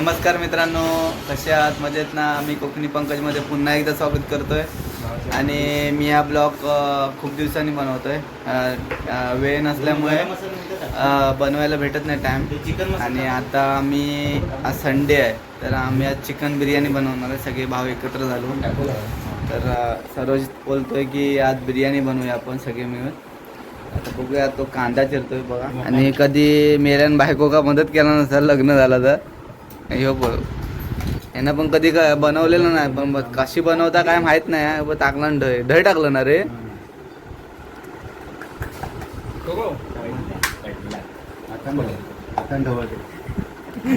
नमस्कार मित्रांनो कसे आहात? मजेत ना? मी कोकणी पंकजमध्ये पुन्हा एकदा स्वागत करतो आहे आणि मी हा ब्लॉग खूप दिवसांनी बनवतोय. आहे वेळ नसल्यामुळे बनवायला भेटत नाही टाईम चिकन आणि आता आम्ही आज संडे आहे. तर आम्ही आज चिकन बिर्याणी बनवणार आहे. सगळे भाव एकत्र झालो. तर सरोज सरोज बोलतोय की आज बिर्याणी बनवूया आपण सगळे मिळून. आता बघूया तो कांदा चिरतोय बघा. आणि कधी मेल्यान बायको का मदत केला नसेल लग्न झालं तर. ह्यो बघ यांना पण कधी काय बनवलेलं नाही पण कशी बनवता काय माहीत नाही टाकला ना दही दही टाकलं ना रे.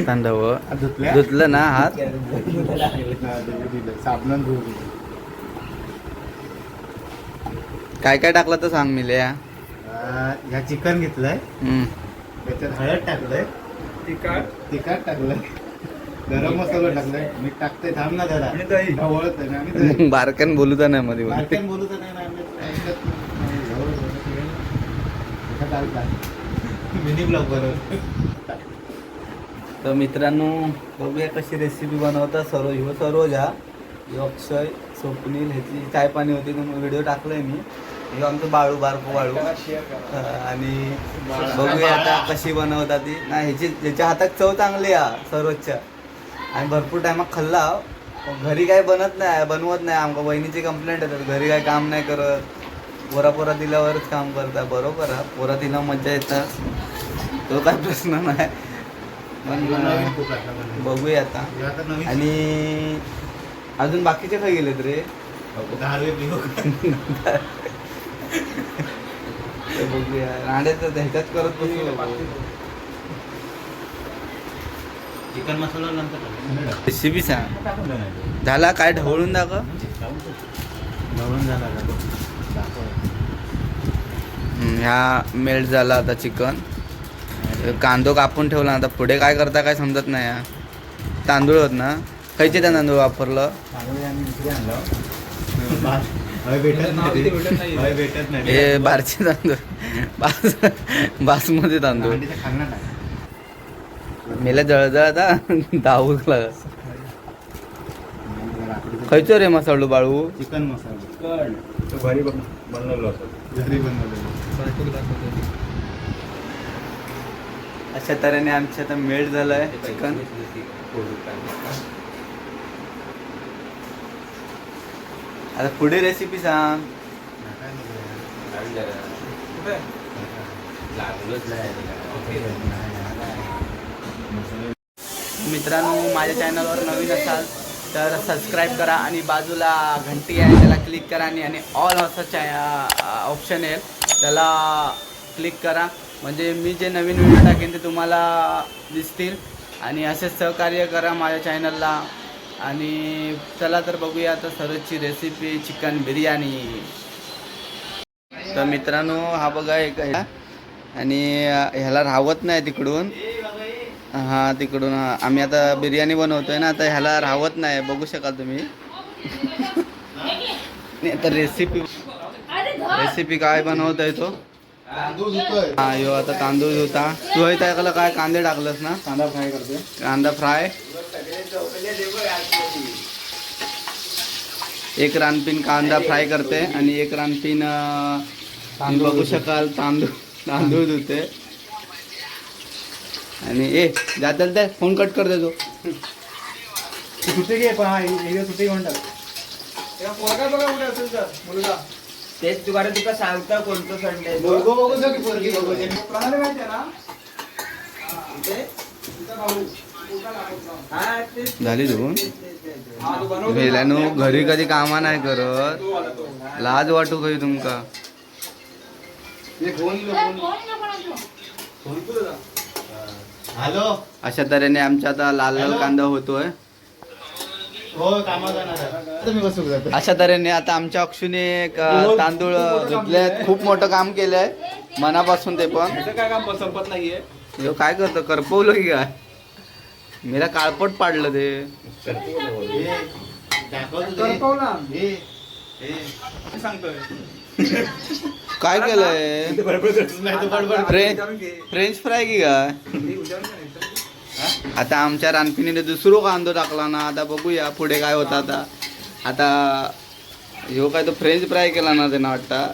तांदव धुतलं ना हात. साबण काय काय टाकलं तर सांग मिले. ह्या चिकन घेतलंय. त्याच्यात हळद टाकलंय. तिखट? तिखट टाकलंय. गरम मसाला टाकलाय. मीठ टाकतंय थांब ना जरा ढवळत आहे ना आणि दही. बारक्यान बोलू तर नाही मध्ये मध्ये. बारक्यानं बोलू तर नाही. नाही. मिनी ब्लॉग बनव तर मित्रांनो बघूया कशी रेसिपी बनवता. सरोज ह्यो सरोज हा ह्यो अक्षय स्वप्नील ह्याची चाय पाणी होती तर व्हिडिओ टाकलाय मी. ह्यो आमचं बाळू बारको बाळू. आणि बघूया आता कशी बनवता ती. नाही ह्याची ह्याच्या हातात चव चांगली आहे सरोजच्या आणि भरपूर टायमात खाल्ला पण घरी काय बनत नाही बनवत नाही. आमका बहिणीची कंप्लेंट येतात. घरी काय काम नाही करत. पोरा पोरा दिल्यावरच काम करता बरोबर आहे पोरा दिला मजा येतात. तो काय प्रश्न नाही. पण. बघूया आता. हे आणि अजून बाकीचे काय गेलेत रे? बघूया. रांड्याचं ह्याच्यात करत बसू. चिकन मसाला नंतर रेसिपी सांग. झाला काय? ढवळून दाखव. ढवळून झाला ह्या मेल्ट झाला आता चिकन. कांदो कापून ठेवला आता. पुढे काय करता काय समजत नाही हा. तांदूळ होत ना? खयचे त्या तांदूळ वापरलं? हे बारचे तांदूळ. बास बासमती तांदूळ. मेला जळजळ आता. दाऊला खयचो रे मसालो बाळू. चिकन मसाला. घरी बनवलं होतं. घरी बनवलेलं अशा तऱ्हेने आमच्या आता मेल्ट झालंय. चिकन. आता पुढे रेसिपी सांग. मित्रांनो माझ्या चॅनलवर नवीन असाल तर सबस्क्राईब करा आणि बाजूला घंटी आहे त्याला क्लिक करा आणि आणि ऑल असं चॅ ऑप्शन येईल त्याला क्लिक करा. म्हणजे मी जे नवीन व्हिडिओ टाकेन ते तुम्हाला दिसतील. आणि असेच सहकार्य करा माझ्या चॅनलला. आणि चला तर बघूया आता सरोजची रेसिपी चिकन बिर्याणी. तर मित्रांनो हा बघा एक आणि ह्याला राहत नाही तिकडून. हा तिकडून हा. आम्ही आता बिर्याणी बनवतोय ना आता ह्याला राहत नाही. बघू शकाल तुम्ही. आता रेसिपी रेसिपी काय बनवतोय तो? तांदूळ धुतोय हा ह्यो आता तांदूळ होता. तू हे त्याला काय कांदे टाकलंस ना? कांदा फ्राय करतोय. कांदा फ्राय. एक रानपीन कांदा फ्राय करते आणि एक रानपीन बघू धुते. शकाल तांदूळ तांदूळ धुते आणि ए जाताल ते फोन कट कर देतो. सुट्टी घे पण हा हे सुट्टी घेऊन टाक. तेच तुला तुका सांगता कोणतं संडे बघू बघू जा की पोरगी बघू जे. तेच झाली धुवून गेल्यानो घरी कधी कामा नाही करत. लाज वाटू काही तुमका. Phone phone hello. अशा तऱ्हेने आमच्या आता लाल लाल कांदा होतोय. हो अशा तऱ्हेने आता आमच्या अक्षुने तांदूळ धुतले खूप मोठं काम केलंय. मनापासून ते पण. काय काम संपत नाहीये. ह्यो काय करतो? करपवलं की काय? मेला काळपट पाडलं ते. हे. हे, हे. सांगतोय. काय केलंय? फ्रेंच फ्राय की काय? आता आमच्या रानपिणीने दुसरो कांदो टाकला ना आता बघूया पुढे काय होतं आता. आता ह्यो काय तो फ्रेंच फ्राय केला ना त्यांना वाटता.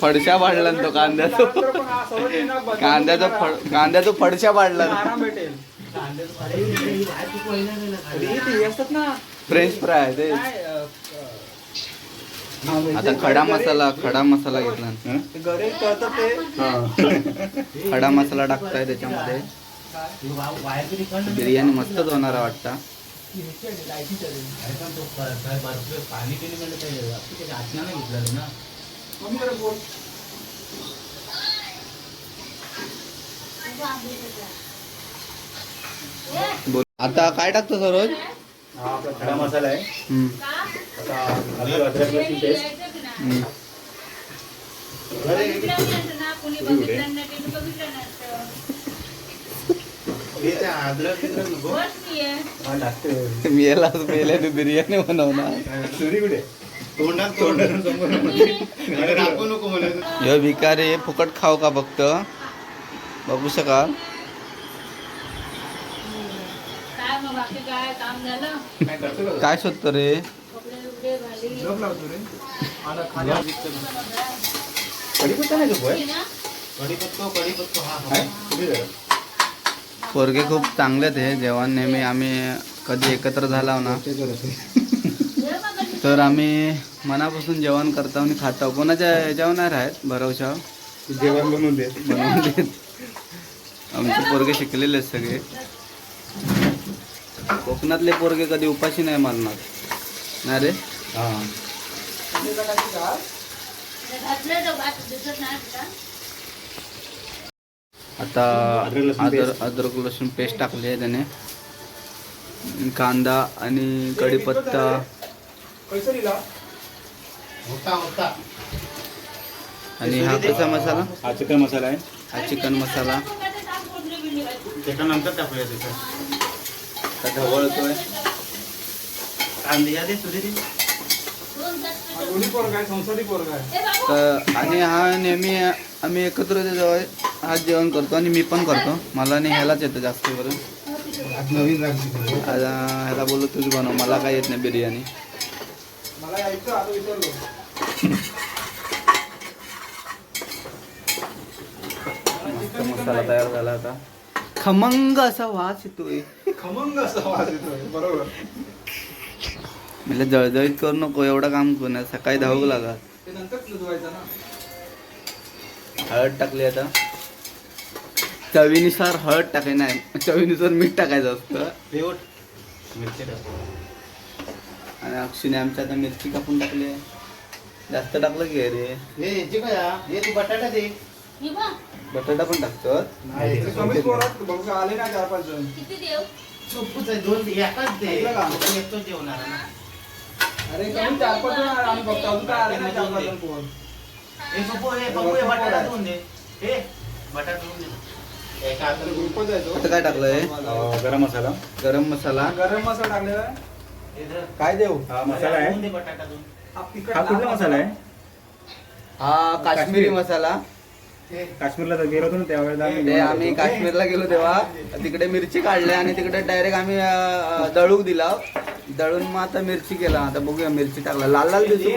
फडशा पाडला ना तो कांद्याचा. कांद्याचा फड कांद्याचा फडशा पाडला ना. फ्रेंच फ्राय ते आता खडा मसाला खडा मसाला घेतला. हा. खडा मसाला टाकताय त्याच्यामध्ये. बिर्याणी मस्तच होणार वाटतं. बोल. आता काय टाकतो सरोज हा आपला खडा मसाला आहे. आता पेस्ट मी तू बिर्याणी बनवणार. सुरी कुठे? तोंडात तोंडात नको भिकारी फुकट खाऊ का फक्त? बघू शकाल. काय काम झालं? काय शोधतो रे? ना? हा? पोरगे खूप चांगले ते जेवण. नेहमी आम्ही कधी एकत्र झालो ना. हे मग तर आम्ही मनापासून जेवण करतो आणि खातो. कोणाच्या ह्याच्यावर नाही राहत भरवशा जेवण बनवून दे. बनवून देत. आमचे पोरगे शिकलेले आहेत सगळे. कोकणातले पोरगे कधी उपाशी नाही मारणार. नाही रे? हा. आता अद्रक लसूण अदर. अद्रक लसूण पेस्ट टाकली आहे त्याने. कांदा आणि कढीपत्ता. होता होता आणि हा कसा मसाला? हा चिकन मसाला आहे. हा चिकन मसाला. त्याच्यानंतर टाकूया आता ढवळतोय कांदे या दे तुझे दोन तास पेटवून. ए बाबू, तर आणि हा नेहमी आम्ही एकत्र जेव्हा. हा जेवण करतो आणि मी पण करतो. मला नाही ह्यालाच येतं जास्त करून ह्याला बोललो तुझी बनव. मला काय येत नाही बिर्याणी. मस्त मसाला तयार झाला आता. खमंग असा वास येतोय. खमंग असा वास येतोय बरोबर. म्हणजे जळजळीत करू नको एवढं काम करू नये सकाळी धावू लागा. हळद टाकली आता. चवीनुसार हळद टाकाय नाही चवीनुसार मीठ टाकायचं असतं. पेवट मिरची टाकू. आणि अक्षुने आमच्या आता मिरची कापून टाकली आहे. जास्त टाकलं की रे. हे याची काय हा? हे तू बटाटा दे. हे बघ, बटाटा पण टाकतो नाही किती देऊ? सोपूच आहे दोन एकाच दे. आपण एकटंच जेवणार आहे ना हे. सोपू हे बघू हे बटाटा देऊन दे. हे बटाटा देऊन दे. एका हाताला आता काय टाकलंय? गरम मसाला. गरम मसाला. गरम मसाला. टाकलेला हे धर. काय देऊ? हा मसाला हो. दे आहे बटाटा हा हा कुठला मसाला आहे? हा काश्मीरी मसाला. काश्मीरला जर गेलो होतो ना त्यावेळेला ते आम्ही काश्मीरला गेलो तेव्हा. तिकडे मिरची काढल्या आणि तिकडे डायरेक्ट आम्ही दळूक दिला. दळून मग आता मिरची केला. आता बघूया मिरची टाकला. लाल लाल दिसू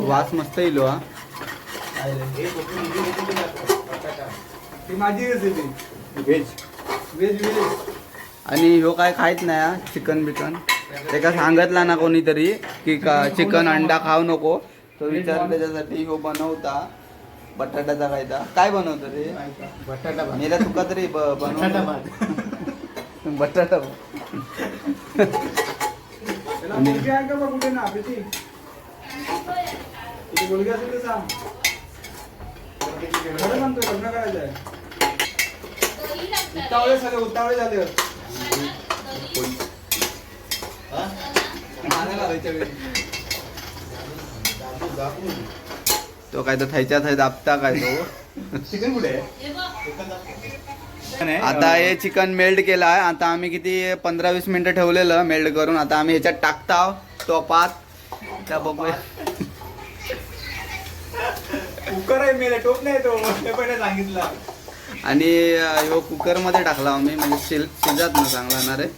वास मस्त येईल. ही माझी रेसिपी व्हेज व्हेज व्हेज आणि ह्यो काय खायत नाही चिकन बिकन. ते का सांगितला ना कोणीतरी की का चिकन अंडा खाऊ नको तो विचार त्याच्यासाठी ह्यो बनवता बटाट्याचा कायदा. काय बनवतो रे? बटाटा. मेला तुका तरी बनवतो. बटाटा त्याला मुलगी असेल तर सांग खरं म्हणतोय लग्न करायचं आहे दही लागतं रे. उतावळे झाले उतावळे झाले. हा? तो काय तर थैच्या थै दाबता काय तो? चिकन कुठे हे. आता हे चिकन मेल्ट केलं आहे. आता आम्ही किती पंधरा वीस मिनिटं ठेवलेलं मेल्ट करून. आता आम्ही ह्याच्यात टाकता टोपात त्या बघूया. कुकर आहे मेले टोप नाही तो. ते पण सांगितलं. आणि ह्यो कुकरमध्ये टाकला आम्ही म्हणजे शिल शिजत ना चांगला येणार आहे.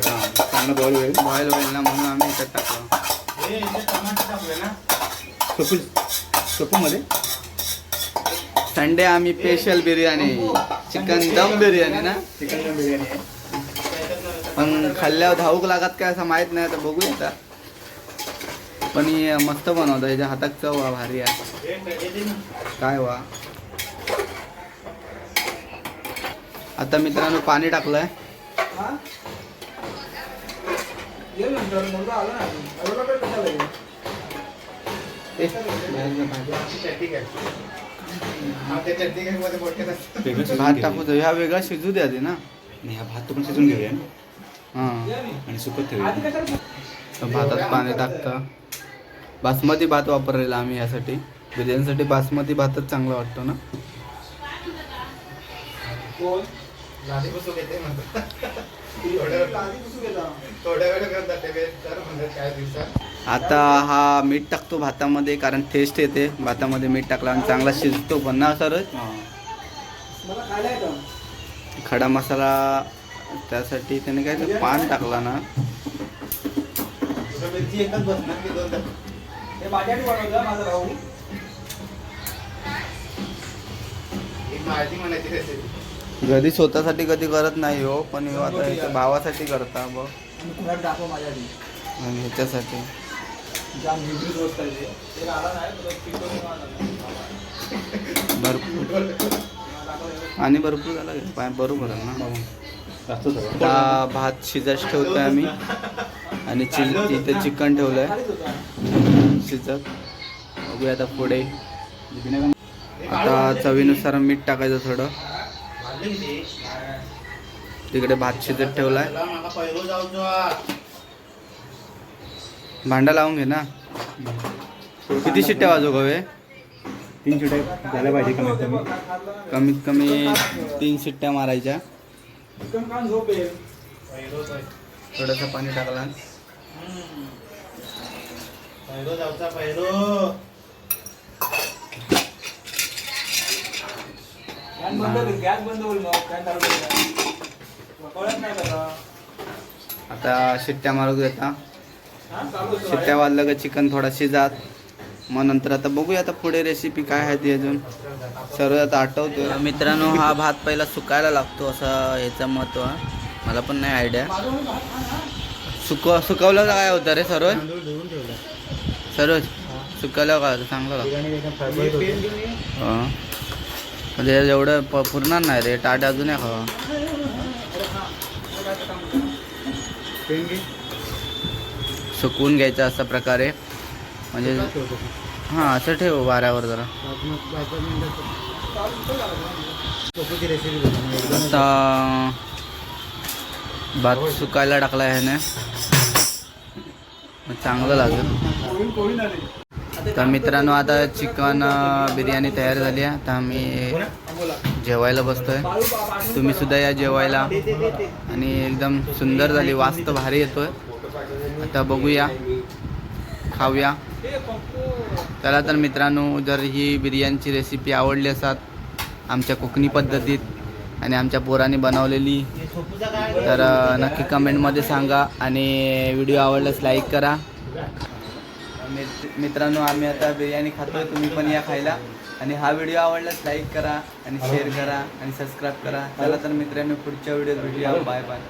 चांगलं बॉईल होईल. बॉईल होईल ना म्हणून आम्ही ह्याच्यात टाकला. हे याच्यात टमाटर टाकूया ना? सपू सपूमध्ये संडे आम्ही स्पेशल बिर्याणी चिकन दम बिर्याणी ना? चिकन दम बिर्याणी पण खाल्ल्यावर धावूक लागत काय असं माहीत नाही आता बघूया आता पण हे मस्त बनवतं ह्याच्या हातात चव वा भारी आहे. ना. काय वा आता मित्रांनो पाणी टाकलंय हा ये नंतर मुलगा आला ना एवढा वेळ कशाला येईल? ए, बाहेरनं भाजी. चटणी काय हा ते चटणी काय मध्ये बोटक्यात असतं. भात टाकू दे ह्या वेगळा शिजू द्या आधी ना. आणि हा भात पण शिजून घेऊया हा. मी. आणि सुकत ठेवूया. भातात पाणी टाकतं. बासमती भात वापरलेला आम्ही यासाठी. बिर्याणीसाठी बासमती भातच चांगला वाटतो ना. कोण? लादी बसून येते म्हणतात. थोड्या वेळ आधी पुसून गेला थोड्या वेळ करतात ते वेळ तर म्हणतात काय दिवसात आता हा मीठ टाकतो भातामध्ये कारण टेस्ट येते. भातामध्ये मीठ टाकला आणि चांगला शिजतो पण ना सर खडा मसाला त्यासाठी त्याने काय पान टाकला ना. हे माझी म्हणायची रेसिपी कधी स्वतःसाठी कधी करत नाही हो पण ह्यो आता ह्याच्या भावासाठी करता बघ. आणि कुणाला दाखव माझ्यासाठी. आणि ह्याच्यासाठी. जाम हिब्रिड गोष्ट आहे ते. ते आला नाही तुला पिकवून आणलं. भरपूर. आणि भरपूर झाला का? पाय बरोबर आहे ना? आता भात शिजत ठेवतोय आम्ही. आणि चिल इथे चिकन ठेवलंय. खालीच होता शिजत. बघूया आता पुढे. आता चवीनुसार मीठ टाकायचं थोडं. तिकडे भात शिजत ठेवलाय. भांडा लावून घे ना. किती शिट्ट्या वाजव गवे तीन शिट्या झाल्या पाहिजे कमीत कमी. कमीत कमी तीन शिट्ट्या मारायच्या. थोडंसं पाणी टाकला पहिलो जाऊचा पहिलो फॅन बंद होईल गॅस बंद होईल मग. फॅन चालू केला कळत नाही त्याला आता? शिट्ट्या मारू देता हा. चालू. शिट्ट्या वाजलं का चिकन थोडा शिजात. मग नंतर आता बघूया आता पुढे रेसिपी काय आहे ती अजून. सर्व आता आठवतो मित्रांनो हा भात पहिला सुकायला लागतो असं याचं महत्त्व. आहे. मला पण नाही आयडिया सुक सुकवलं काय होतं रे सरोज? तांदूळ धुवून ठेवला सरोज सुकवलं काय होतं? चांगलं लागतं बिर्याणी एकदम फायबर हं. म्हणजे एवढं प पुरणार नाही रे टाट अजून आहे. खावा सुकवून घ्यायचं अशा प्रकारे. म्हणजे हां असं ठेव वाऱ्यावर जरा. आता भात सुकायला टाकला आहे ह्याने चांगलं लागेल. तर मित्रांनो आता चिकन बिर्याणी तयार झाली आहे. आता आम्ही जेवायला बसतोय. तुम्ही सुद्धा या जेवायला. आणि एकदम सुंदर झाली वास्त भारी येतोय. आता बघूया. खाऊया. चला तर मित्रांनो जर ही बिर्याणीची रेसिपी आवडली असतात आमच्या कोकणी पद्धतीत आणि आमच्या पोराने बनवलेली तर नक्की कमेंटमध्ये सांगा. आणि व्हिडिओ आवडल्यास लाईक करा. मित्रांनो आम्ही आता बिर्याणी खातोय तुम्ही पण या खायला. आणि हा व्हिडिओ आवडल्यास लाईक करा आणि शेअर करा आणि सबस्क्राईब करा. चला तर मित्रांनो पुढच्या व्हिडिओत भेटूया. Bye bye.